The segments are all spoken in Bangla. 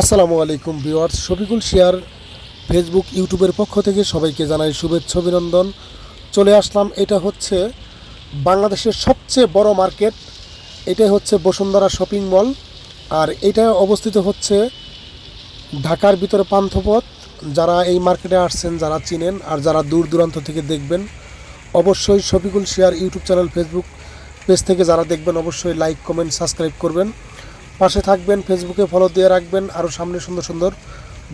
আসসালামু আলাইকুম ভিউয়ার্স, শফিকুল শেয়ার ফেসবুক, ইউটিউবের পক্ষ থেকে সবাইকে জানাই শুভেচ্ছা, অভিনন্দন। চলে আসলাম, এটা হচ্ছে বাংলাদেশের সবচেয়ে বড় মার্কেট, এটাই হচ্ছে বসুন্ধরা শপিং মল, আর এটা অবস্থিত হচ্ছে ঢাকার ভিতরে পান্থপথ। যারা এই মার্কেটে আসছেন, যারা চিনেন আর যারা দূর দূরান্ত থেকে দেখবেন, অবশ্যই Shafiqul share YouTube channel, Facebook page থেকে যারা দেখবেন, অবশ্যই লাইক, কমেন্ট, সাবস্ক্রাইব করবেন। পাশে থাকবেন ফেসবুকে ফলো দিয়ে রাখবেন আরও সামনে সুন্দর সুন্দর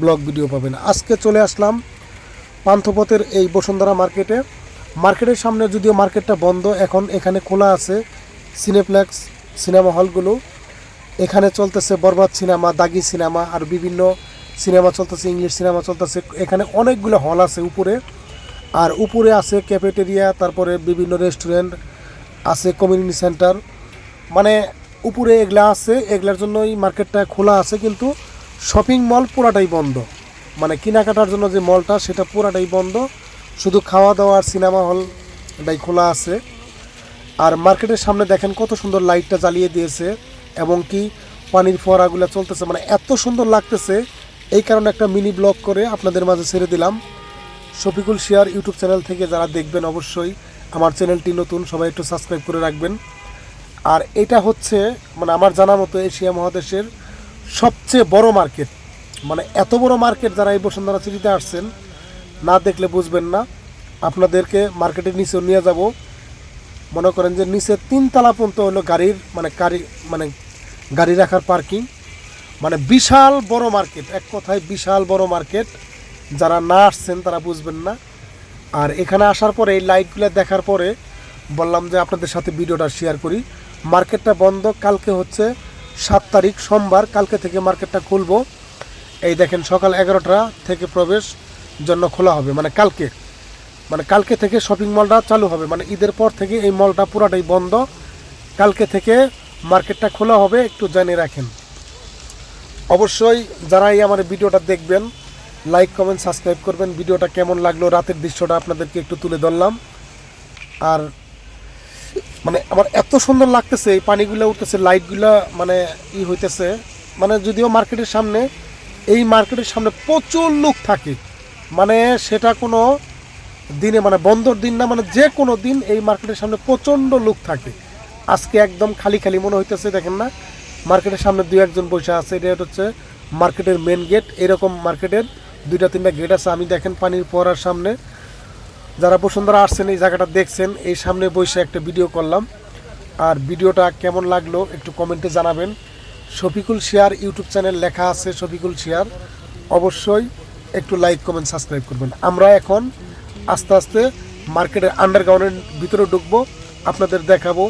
ব্লগ ভিডিও পাবেন। আজকে চলে আসলাম পান্থপথের এই বসুন্ধরা মার্কেটে মার্কেটের সামনে যদিও মার্কেটটা বন্ধ, এখন এখানে খোলা আছে সিনেপ্লেক্স সিনেমা হলগুলো এখানে চলতেছে বরবাদ সিনেমা দাগি সিনেমা আর বিভিন্ন সিনেমা চলতেছে ইংলিশ সিনেমা চলতেছে। এখানে অনেকগুলো হল আছে উপরে। আর উপরে আছে ক্যাফেটেরিয়া তারপরে বিভিন্ন রেস্টুরেন্ট আছে কমিউনিটি সেন্টার মানে উপরে এগুলা আছে, এগুলার জন্য এই মার্কেটটা খোলা আছে, কিন্তু শপিং মল পুরাটাই বন্ধ। মানে কেনাকাটার জন্য যে মলটা সেটা পুরাটাই বন্ধ। শুধু খাওয়া দাওয়া আর সিনেমা হলটাই খোলা আছে। আর মার্কেটের সামনে দেখেন কত সুন্দর লাইটটা জ্বালিয়ে দিয়েছে, এবং কি পানির ফোয়ারাগুলো চলতেছে। মানে এত সুন্দর লাগতেছে, এই কারণে একটা মিনি ব্লগ করে আপনাদের মাঝে ছেড়ে দিলাম। শফিকুল শেয়ার ইউটিউব চ্যানেল থেকে যারা দেখবেন, অবশ্যই আমার চ্যানেলটি নতুন, সবাই একটু সাবস্ক্রাইব করে রাখবেন। আর এটা হচ্ছে মানে আমার জানা মতো এশিয়া মহাদেশের সবচেয়ে বড় মার্কেট। মানে এত বড় মার্কেট যারা এই বসুন্ধরা সিটিতে আসছেন, না দেখলে বুঝবেন না। আপনাদেরকে মার্কেটের নিচেও নিয়ে যাব। মনে করেন যে নিচে তিনতলা পর্যন্ত হলো গাড়ির মানে গাড়ি মানে গাড়ি রাখার পার্কিং। মানে বিশাল বড় মার্কেট, এক কথায় বিশাল বড় মার্কেট। যারা না আসছেন তারা বুঝবেন না। আর এখানে আসার পরে এই লাইটগুলো দেখার পরে বললাম যে আপনাদের সাথে ভিডিওটা শেয়ার করি। মার্কেটটা বন্ধ, কালকে হচ্ছে সাত তারিখ, সোমবার, কালকে থেকে মার্কেটটা খুলবো। এই দেখেন সকাল এগারোটা থেকে প্রবেশ জন্য খোলা হবে মানে কালকে। মানে কালকে থেকে শপিং মলটা চালু হবে মানে ঈদের পর থেকে এই মলটা পুরাটাই বন্ধ। কালকে থেকে মার্কেটটা খোলা হবে, একটু জানিয়ে রাখেন। অবশ্যই যারা এই আমার ভিডিওটা দেখবেন লাইক কমেন্ট সাবস্ক্রাইব করবেন। ভিডিওটা কেমন লাগল, রাতের দৃশ্যটা আপনাদেরকে একটু তুলে ধরলাম। আর মানে আমার এত সুন্দর লাগতেছে, এই পানিগুলো উঠতেছে লাইটগুলো মানে ই হইতেছে। মানে যদিও মার্কেটের সামনে, এই মার্কেটের সামনে প্রচুর লোক থাকে। মানে সেটা কোনো দিনে মানে বন্ধর দিন না মানে যে কোনো দিন এই মার্কেটের সামনে প্রচণ্ড লোক থাকে। আজকে একদম খালি খালি মনে হইতেছে, দেখেন না, মার্কেটের সামনে দু একজন বসে আছে, এটা হচ্ছে মার্কেটের মেন গেট এরকম মার্কেটের দুইটা তিনটা গেট আছে। আমি দেখেন পানির পড়ার সামনে যারা বসুন্ধরা আসছেন, এই জায়গাটা দেখছেন, এই সামনে বসে একটা ভিডিও করলাম। আর ভিডিওটা কেমন লাগল একটু কমেন্টে জানাবেন। শফিকুল শেয়ার ইউটিউব চ্যানেল লেখা আছে, শফিকুল শেয়ার। অবশ্যই একটু লাইক কমেন্ট সাবস্ক্রাইব করবেন। আমরা এখন আস্তে আস্তে মার্কেটের আন্ডারগ্রাউন্ডের ভিতরে ঢুকবো। আপনাদের দেখাবো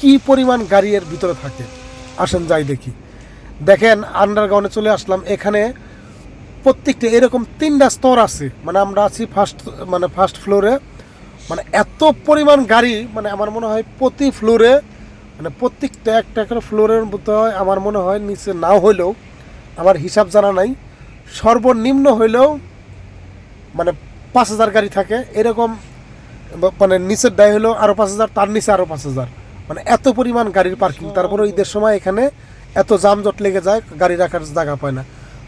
কি পরিমাণ গাড়ি এর ভিতরে থাকে। আসেন, যাই দেখি। দেখেন আন্ডারগ্রাউন্ডে চলে আসলাম। এখানে প্রত্যেকটা এরকম তিনটা স্তর আছে। মানে আমরা আছি ফার্স্ট মানে ফার্স্ট ফ্লোরে মানে এত পরিমাণ গাড়ি মানে আমার মনে হয় প্রতি ফ্লোরে মানে প্রত্যেকটা একটা একটা ফ্লোরের মতো হয়। আমার মনে হয় নিচে নাও হইলেও, আমার হিসাব জানা নাই। সর্বনিম্ন হইলেও মানে পাঁচ হাজার গাড়ি থাকে। এরকম মানে নিচের দায় হলেও আরও পাঁচ হাজার, তার নিচে আরও পাঁচ হাজার। মানে এত পরিমাণ গাড়ির পার্কিং তারপরে ঈদের সময় এখানে এত যানজট লেগে যায়, গাড়ি রাখার জায়গা পায় না।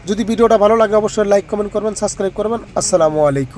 যদি ভিডিওটা ভালো লাগে অবশ্যই লাইক কমেন্ট করবেন সাবস্ক্রাইব করবেন। আসসালামু আলাইকুম।